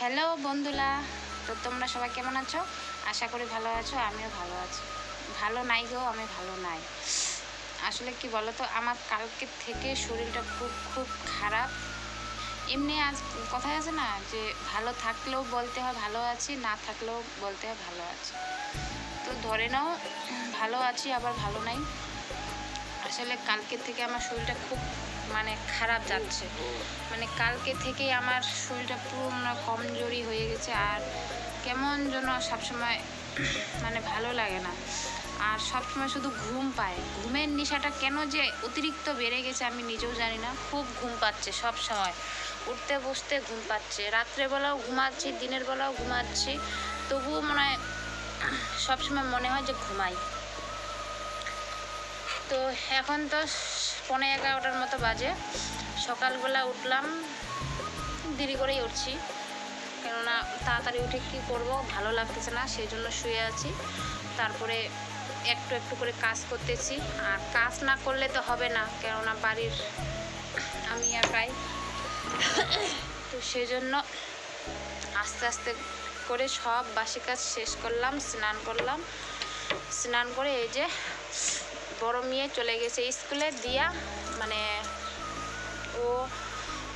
Hello বন্ধুরা, তো তোমরা সবাই কেমন আছো? আশা করি ভালো আছো, আমিও ভালো আছি। ভালো নাই গো, আমি ভালো নাই। আসলে কি বলো তো আমার কালকে থেকে শরীরটা খুব খুব খারাপ। এমনি আজ কথায় আছে না, যে ভালো থাকলেও বলতে হয় ভালো আছি, না থাকলেও বলতে হয় ভালো আছি। তো ধরে নাও, ভালো আছি, আবার ভালো নাই। আসলে কালকে থেকে আমার শরীরটা খুব মানে খারাপ যাচ্ছে। মানে কালকে থেকেই আমার শরীরটা পুরো কমজোরি হয়ে গেছে আর কেমন যেন সবসময় মানে ভালো লাগে না। আর সবসময় শুধু ঘুম পায়। ঘুমের নেশাটা কেন যে অতিরিক্ত বেড়ে গেছে আমি নিজেও জানি না। খুব ঘুম পাচ্ছে সব সময় উঠতে বসতে ঘুম পাচ্ছে। রাত্রেবেলাও ঘুমাচ্ছি, দিনের বেলাও ঘুমাচ্ছি। তবুও মনে হয় সবসময় মনে হয় যে ঘুমাই। তো এখন তো পনেরো এগারোটার মতো বাজে। সকালবেলা উঠলাম, দেরি করেই উঠছি। কেননা তাড়াতাড়ি উঠে কী করব, ভালো লাগতেছে না, সেই জন্য শুয়ে আছি। তারপরে একটু একটু করে কাজ করতেছি। আর কাজ না করলে তো হবে না, কেননা বাড়ির আমি একাই। তো সেই জন্য আস্তে আস্তে করে সব বাসি কাজ শেষ করলাম, স্নান করলাম। স্নান করে এই যে বড় মেয়ে চলে গেছে স্কুলে দিয়া মানে ও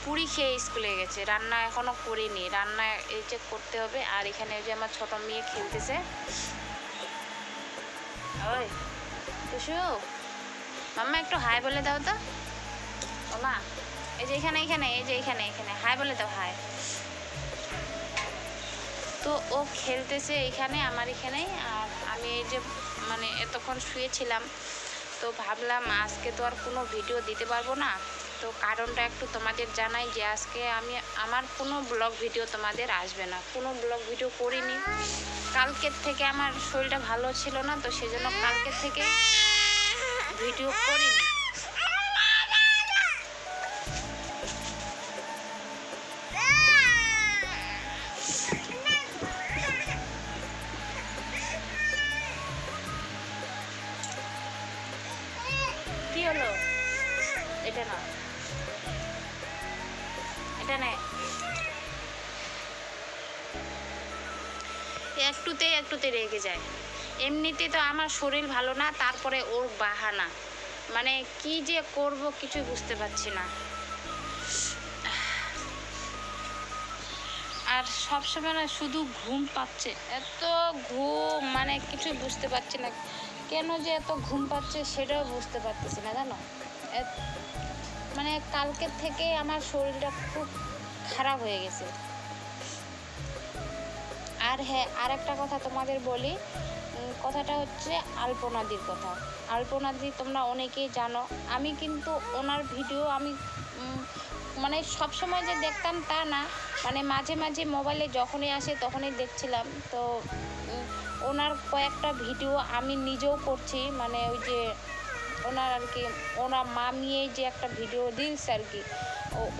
পুরি খেয়ে স্কুলে গেছে। রান্না এখনও করিনি। রান্না এই যে করতে হবে, আর এখানে যে আমার ছোট মেয়ে খেলতেছে। ওই কুসু মাম্মা একটু হাই বলে দাও তো। ও মা এই যে এখানে এখানে, এই যে এখানে এখানে, হাই বলে দাও, হাই। তো ও খেলতেছে এখানে, আমার এখানেই, আর আমি এই যে মানে এতক্ষণ শুয়েছিলাম। তো ভাবলাম আজকে তো আর কোনো ভিডিও দিতে পারব না। তো কারণটা একটু তোমাদের জানাই যে আজকে আমি, আমার কোনো ব্লগ ভিডিও তোমাদের আসবে না। কোনো ব্লগ ভিডিও করিনি। কালকের থেকে আমার শরীরটা ভালো ছিল না, তো সেজন্য কালকের থেকে ভিডিও করিনি। হলো এটা না। এটা নে। একটুতে একটুতে রেগে যায়। এমনিতে তো আমার শরীর ভালো না, তারপরে ওর বাহানা। মানে কি যে করব কিছুই বুঝতে পারছি না। আর সবসময় না শুধু ঘুম পাচ্ছে। এত ঘুম মানে কিছুই বুঝতে পারছি না। কেন যে এত ঘুম পাচ্ছে সেটাও বুঝতে পারতেছি না, জানো? মানে কালকের থেকে আমার শরীরটা খুব খারাপ হয়ে গেছে। আর হ্যাঁ আর একটা কথা তোমাদের বলি কথাটা হচ্ছে আলপনাদির কথা। আলপনাদি তোমরা অনেকেই জানো। আমি কিন্তু ওনার ভিডিও আমি মানে সব সময় যে দেখতাম তা না। মানে মাঝে মাঝে মোবাইলে যখনই আসে তখনই দেখছিলাম। তো ওনার কয়েকটা ভিডিও আমি নিজেও করছি মানে ওই যে ওনার আর কি ওনার মা মামিয়ে যে একটা ভিডিও রিলস আর কি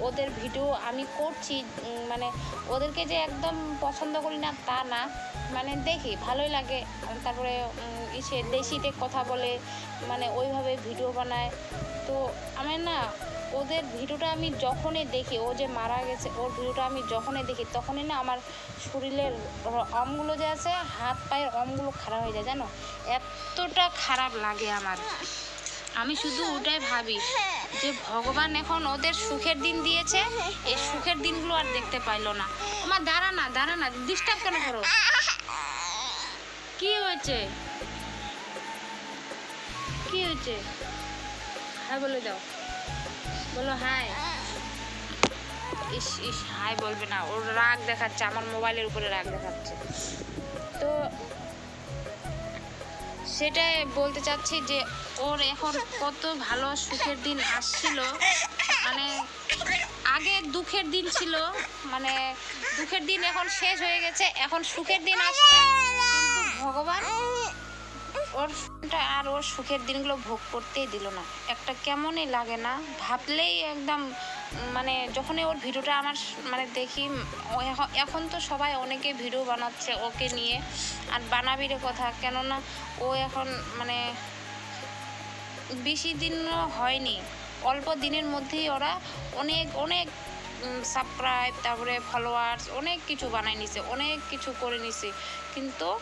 ওদের ভিডিও আমি করছি মানে ওদেরকে যে একদম পছন্দ করি না তা না মানে দেখি, ভালোই লাগে। তারপরে ইসে দেশিতে কথা বলে মানে ওইভাবে ভিডিও বানায়। তো আমি না ওদের ভিডিওটা আমি যখনই দেখি, ও যে মারা গেছে, ওর ভিডিওটা আমি যখনই দেখি, তখনই না আমার শরীরের অমগুলো যে আছে, হাত পায়ের অমগুলো খারাপ হয়ে যায়, জানো? এতটা খারাপ লাগে আমার। আমি শুধু ওটাই ভাবি যে ভগবান এখন ওদের সুখের দিন দিয়েছে, এই সুখের দিনগুলো আর দেখতে পাইলো না। আমার দাঁড়া না দাঁড়া না ডিস্টার্ব কেন করো? কি হয়েছে? কি হয়েছে? হ্যাঁ বলে দাও। বলো হাই ইস ইস হাই বলবে না। ওর রাগ দেখাচ্ছে, আমার মোবাইলের উপরে রাগ দেখাচ্ছে। তো সেটাই বলতে চাচ্ছি যে, ওর এখন কত ভালো সুখের দিন আসছিল। মানে আগে দুঃখের দিন ছিল মানে দুঃখের দিন এখন শেষ হয়ে গেছে, এখন সুখের দিন আসছে। ভগবান ওর সুখটা আর ওর সুখের দিনগুলো ভোগ করতেই দিল না। একটা কেমনই লাগে না, ভাবলেই একদম মানে যখনই ওর ভিডিওটা আমার মানে দেখি এখন- তো সবাই অনেকে ভিডিও বানাচ্ছে ওকে নিয়ে, আর বানাবিরে কথা, কেননা ও এখন মানে বেশি দিনও হয়নি, অল্প দিনের মধ্যেই ওরা অনেক অনেক সাবস্ক্রাইব তারপরে ফলোয়ার্স অনেক কিছু বানাই নিছে, অনেক কিছু করে নিছে, কিন্তু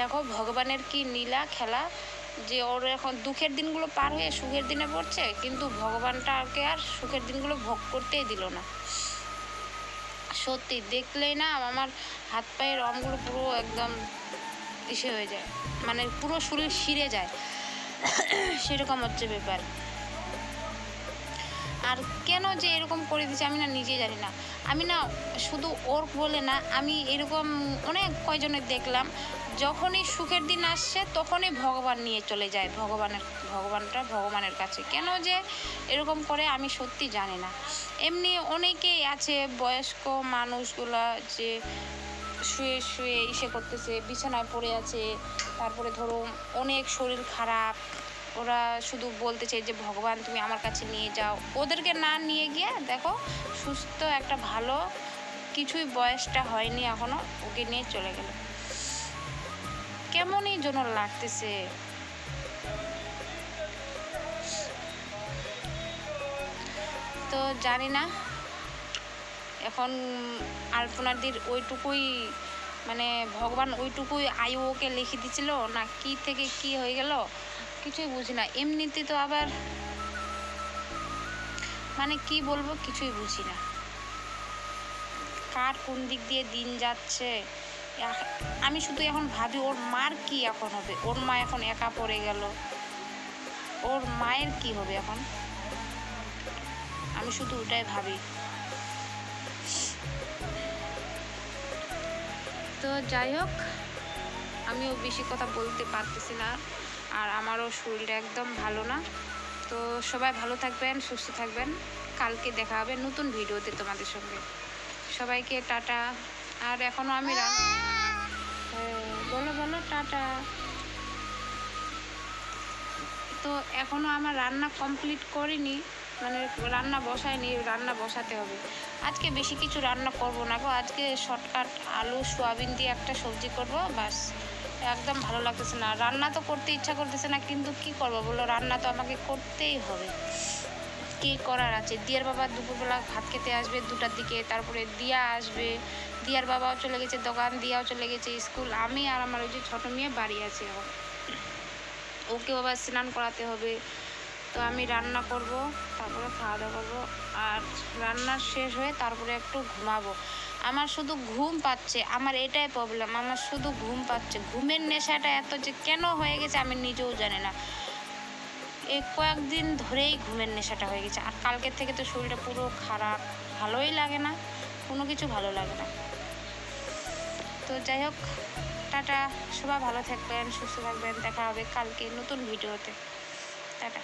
দেখো, ভগবানের কি নীলা খেলা, যে ওর এখন দুঃখের দিনগুলো পার হয়ে সুখের দিনে পড়ছে, কিন্তু ভগবানটাকে আর সুখের দিনগুলো ভোগ করতেই দিল না। সত্যি, দেখলেই না আমার হাত পায়ের রঙগুলো পুরো একদম ইসে হয়ে যায় মানে পুরো শরীর শিরে যায়। সেরকম হচ্ছে ব্যাপার। আর কেন যে এরকম করে দিচ্ছে আমি না নিজে জানি না। আমি না শুধু ওর বলে না, আমি এরকম অনেক কয়জনের দেখলাম, যখনই সুখের দিন আসছে তখনই ভগবান নিয়ে চলে যায়, ভগবানের, ভগবানটা ভগবানের কাছে। কেন যে এরকম করে আমি সত্যি জানি না। এমনি অনেকেই আছে, বয়স্ক মানুষগুলা যে শুয়ে শুয়ে ইসে করতেছে, বিছানায় পড়ে আছে, তারপরে ধরো অনেক শরীর খারাপ ওরা শুধু বলতেছে যে, ভগবান, তুমি আমার কাছে নিয়ে যাও। ওদেরকে না নিয়ে গিয়ে, দেখো, সুস্থ একটা ভালো কিছুই বয়সটা হয়নি এখনও, ওকে নিয়ে চলে গেল। কেমনই যেন লাগতেছে। তো জানি না, এখন আলপনাদির ওইটুকুই মানে ভগবান ওইটুকুই আয়ু ওকে লিখে দিছিল, না কি থেকে কি হয়ে গেল কিছুই বুঝি না। এমনিতে তো আবার মানে কি বলব, কিছুই বুঝি না। কার কোন দিক দিয়ে দিন যাচ্ছে? আমি শুধু এখন ভাবি, ওর মার কি এখন হবে? ওর মা এখন একা পড়ে গেল। ওর মায়ের কি হবে এখন? আমি শুধু ওটাই ভাবি। তো যাই হোক, আমিও বেশি কথা বলতে পারতেছি না। আর আমারও শরীরটা একদম ভালো না। তো সবাই ভালো থাকবেন সুস্থ থাকবেন। কালকে দেখা হবে নতুন ভিডিওতে তোমাদের সঙ্গে। সবাইকে টাটা। আর এখনও আমি রান হ্যাঁ, বলো বলো টাটা। তো এখনও আমার রান্না কমপ্লিট করিনি। মানে রান্না বসাইনি রান্না বসাতে হবে। আজকে বেশি কিছু রান্না করব না গো। আজকে শর্টকাট আলু সোয়াবিন দিয়ে একটা সবজি করব বাস একদম ভালো লাগতেছে না। রান্না তো করতে ইচ্ছা করতেছে না, কিন্তু কি করব বলো? রান্না তো আমাকে করতেই হবে। কি করার আছে? দিয়ার বাবা দুপুরবেলা ভাত খেতে আসবে দুটার দিকে, তারপরে দিয়া আসবে। দিয়ার বাবাও চলে গেছে দোকান, দিয়াও চলে গেছে স্কুল। আমি আর আমার ওই যে ছোটো মেয়ে বাড়ি আছে এখন। ওকে আবার স্নান করাতে হবে। তো আমি রান্না করব, তারপরে খাওয়া দাওয়া করব। আর রান্না শেষ হয়ে তারপরে একটু ঘুমাবো। আমার শুধু ঘুম পাচ্ছে, আমার এটাই প্রবলেম আমার শুধু ঘুম পাচ্ছে। ঘুমের নেশাটা এত যে কেন হয়ে গেছে আমি নিজেও জানি না। এই কয়েকদিন ধরেই ঘুমের নেশাটা হয়ে গেছে। আর কালকের থেকে তো শরীরটা পুরো খারাপ, ভালোই লাগে না, কোনো কিছু ভালো লাগে না। তো যাই হোক, টাটা, সবাই ভালো থাকবেন, সুস্থ থাকবেন, দেখা হবে কালকে নতুন ভিডিওতে। টাটা।